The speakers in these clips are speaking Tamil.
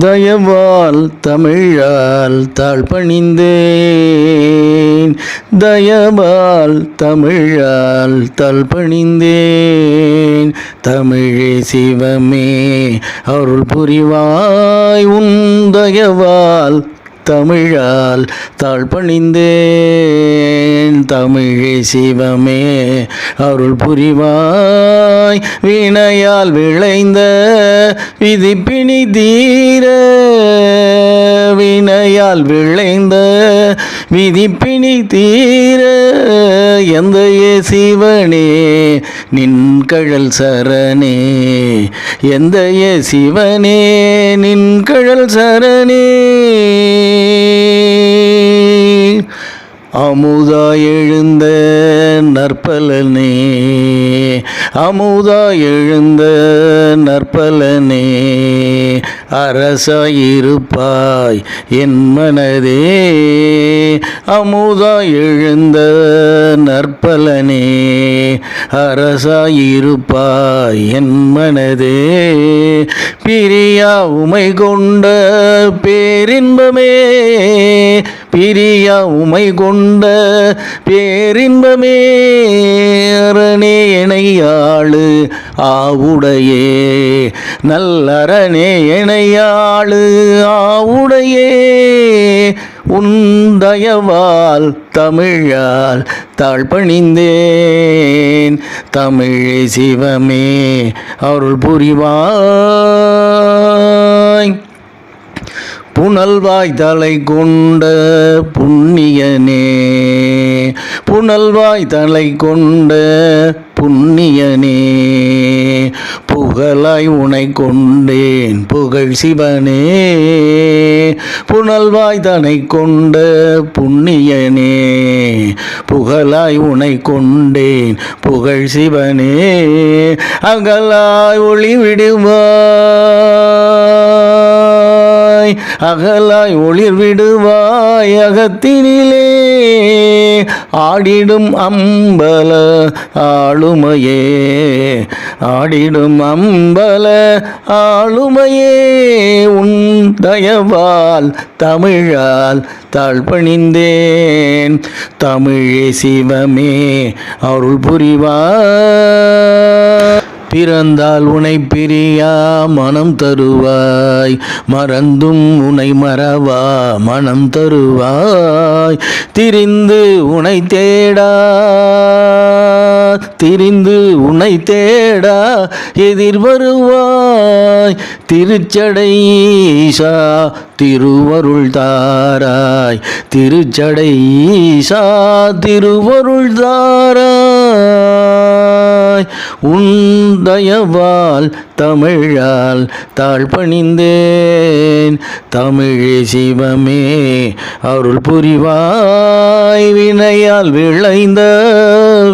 தயவால் தமிழால் தாழ்பணிந்தேன். தயவால் தமிழால் தாழ்பணிந்தேன். தமிழே சிவமே அருள் புரிவாய். உன் தயவால் தமிழால் தாழ்பணிந்தேன். பணிந்தேன் தமிழே சிவமே அருள் புரிவாய். வினையால் விளைந்த விதிப்பிணி தீர வினையால் விளைந்த விதிப்பிணி தீர. எந்த சிவனே நின் கழல் சரணே. எந்த சிவனே நின் கழல் சரணே. அமுதா எழுந்த நற்பலனே அமுதா எழுந்த நற்பலனே அரசாயிருப்பாய். என் மனதே அமுதா எழுந்த நற்பலனே. அரசாயிருப்பாய். என் மனதே பிரியா உமை கொண்ட பேரின்பமே. பிரியா உமை கொண்ட பேரின்பமே. அரணே இணையாளு ஆவுடையே நல்லரணே இணையாளு ஆவுடையே உந்தயவால் தமிழால் தாழ்பணிந்தேன் தமிழே சிவமே அருள் புரிவாய் புனல்வாய் தலை கொண்ட புண்ணியனே. புனல்வாய் தலை கொண்ட புண்ணியனே. புகழாய் உனை கொண்டேன் புகழ் சிவனே. புனல்வாய் தனை கொண்ட புண்ணியனே. புகழாய் உனை கொண்டேன் புகழ் சிவனே. அகலாய் ஒளி விடுவாய் அகலாய் அகலாய் ஒளிர் விடுவாய் அகத்தினிலே. ஆடிடும் அம்பல ஆளுமையே ஆடிடும் அம்பல ஆளுமையே. உன் தயவால் தமிழால் தாழ்பணிந்தேன் தமிழே சிவமே அருள் புரிவாய் பிறந்தால் உனை பிரியா மனம் தருவாய். மறந்தும் உனை மறவா மனம் தருவாய். திரிந்து உனை தேடா. திரிந்து உனை தேடா. எதிர் வருவாய். திருச்சடை ஈசா திருவருள் தாராய். திருச்சடை ஈசா திருவருள் தாராய். தாய் உந்தயவால் தமிழால் தாழ்பணிந்தேன். தமிழே சிவமே அருள் புரிவாய். வினையால் விளைந்த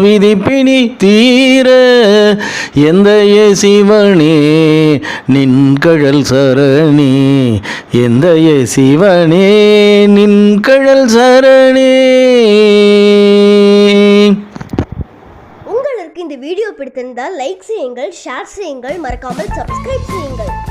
விதிப்பினி தீர. எந்த சிவனே நின் கழல் சரணி. எந்த சிவனே நின் கழல் சரணே. உங்களுக்கு இந்த வீடியோ பிடித்திருந்தால் லைக் செய்யுங்கள் ஷேர் செய்யுங்கள் மறக்காமல் சப்ஸ்கிரைப் செய்யுங்கள்.